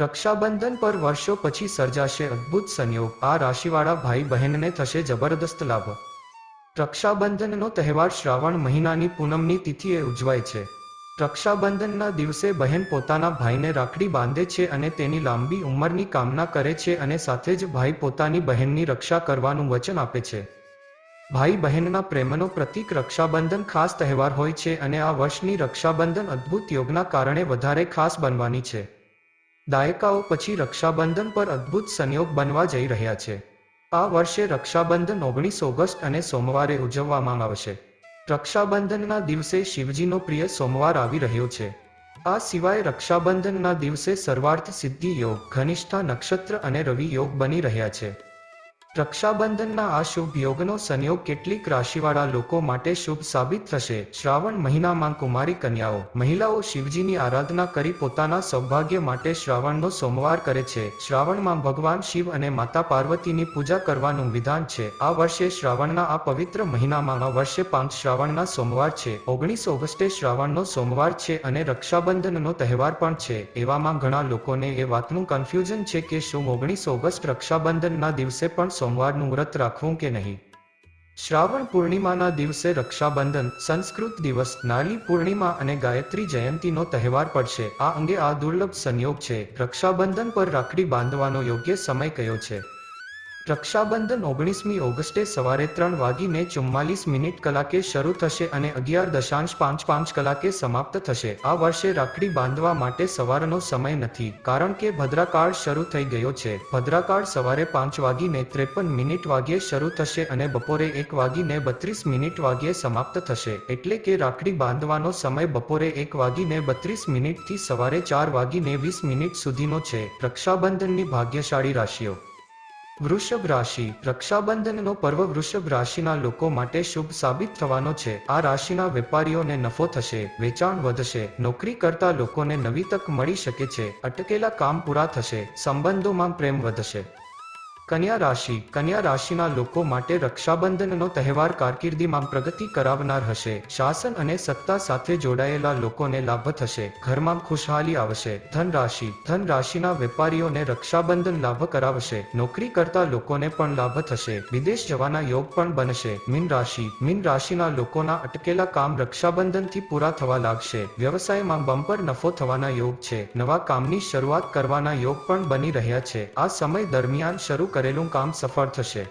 રક્ષાબંધન પર વર્ષો પછી સર્જાશે અદ્ભુત સંયોગ. આ રાશિવાળા ભાઈ બહેનને થશે જબરદસ્ત લાભ. રક્ષાબંધનનો તહેવાર શ્રાવણ મહિનાની પૂનમની તિથિએ ઉજવાય છે. રક્ષાબંધનના દિવસે બહેન પોતાના ભાઈને રાખડી બાંધે છે અને તેની લાંબી ઉંમરની કામના કરે છે અને સાથે જ ભાઈ પોતાની બહેનની રક્ષા કરવાનું વચન આપે છે. ભાઈ બહેનના પ્રેમનો પ્રતીક રક્ષાબંધન ખાસ તહેવાર હોય છે અને આ વર્ષની રક્ષાબંધન અદ્ભુત યોગના કારણે વધારે ખાસ બનવાની છે. દાયકાઓ પછી રક્ષાબંધન પર અદ્ભુત સંયોગ બનવા જઈ રહ્યા છે. આ વર્ષે રક્ષાબંધન ઓગણીસ ઓગસ્ટ અને સોમવારે ઉજવવામાં આવશે. રક્ષાબંધનના દિવસે શિવજીનો પ્રિય સોમવાર આવી રહ્યો છે. આ સિવાય રક્ષાબંધનના દિવસે સર્વાર્થ સિદ્ધિ યોગ, ઘનિષ્ઠા નક્ષત્ર અને રવિ યોગ બની રહ્યા છે. રક્ષાબંધનના આ શુભ યોગનો સંયોગ કેટલીક રાશિવાળા લોકો માટે શુભ સાબિત થશે. શ્રાવણ મહિનામાં કુમારી કન્યાઓ. મહિલાઓ શિવજીની આરાધના કરી પોતાના સૌભાગ્ય માટે શ્રાવણનો સોમવાર કરે છે. શ્રાવણમાં ભગવાન શિવ અને માતા પાર્વતીની પૂજા કરવાનું વિધાન છે. આ વર્ષે શ્રાવણના આ પવિત્ર મહિનામાં આ વર્ષે પાંચ શ્રાવણના સોમવાર છે. ઓગણીસ ઓગસ્ટે શ્રાવણનો સોમવાર છે અને રક્ષાબંધનનો તહેવાર પણ છે. એવામાં ઘણા લોકોને એ વાતનું કન્ફ્યુઝન છે કે શું ઓગણીસ ઓગસ્ટ રક્ષાબંધનના દિવસે પણ સોમવારનું વ્રત રાખવું કે નહીં? શ્રાવણ પૂર્ણિમાના દિવસે રક્ષાબંધન, સંસ્કૃત દિવસ નાળી પૂર્ણિમા અને ગાયત્રી જયંતીનો તહેવાર પડશે. આ અંગે આ દુર્લભ સંયોગ છે. રક્ષાબંધન પર રાખડી બાંધવાનો યોગ્ય સમય કયો છે? રક્ષાબંધન ઓગણીસમી ઓગસ્ટે સવારે ત્રણ વાગીને ચુમ્માલીસ મિનિટ કલાકે શરૂ થશે અને અગિયાર દશાંશ પાંચ પાંચ કલાકે સમાપ્ત થશે. આ વર્ષે રાખડી બાંધવા માટે સવારનો સમય નથી, કારણ કે ભદ્રાકાળ શરૂ થઈ ગયો છે. ભદ્રાકાળ સવારે પાંચ વાગીને ત્રેપન મિનિટ વાગ્યે શરૂ થશે અને બપોરે એક વાગીને બત્રીસ મિનિટ વાગ્યે સમાપ્ત થશે. એટલે કે રાખડી બાંધવાનો સમય બપોરે એક વાગીને બત્રીસ મિનિટથી સવારે ચાર વાગીને વીસ મિનિટ સુધીનો છે. રક્ષાબંધનની ભાગ્યશાળી રાશિઓ વૃષભ રાશિ. રક્ષાબંધનનો પર્વ વૃષભ રાશિના લોકો માટે શુભ સાબિત થવાનો છે. આ રાશિના વેપારીઓને નફો થશે, વેચાણ વધશે નોકરી કરતા લોકોને નવી તક મળી શકે છે, અટકેલા કામ પૂરા થશે, સંબંધોમાં પ્રેમ વધશે. કન્યા રાશિ. કન્યા રાશિના લોકો માટે રક્ષાબંધનનો તહેવાર કારકિર્દીમાં પ્રગતિ કરાવનાર હશે. શાસન અને સત્તા સાથે જોડાયેલા લોકોને લાભ થશે. ઘરમાં ખુશહાલી આવશે. ધન રાશિ. ધન રાશિના વેપારીઓને રક્ષાબંધન લાભ કરાવશે. નોકરી કરતા લોકોને પણ લાભ થશે. વિદેશ જવાના યોગ પણ બનશે. મીન રાશિ. મીન રાશિના લોકોના અટકેલા કામ રક્ષાબંધનથી પૂરા થવા લાગશે. વ્યવસાયમાં બમ્પર નફો થવાના યોગ છે. નવા કામની શરૂઆત કરવાના યોગ પણ બની રહ્યા છે. આ સમય દરમિયાન શરૂ કરેલું કામ સફળ થશે.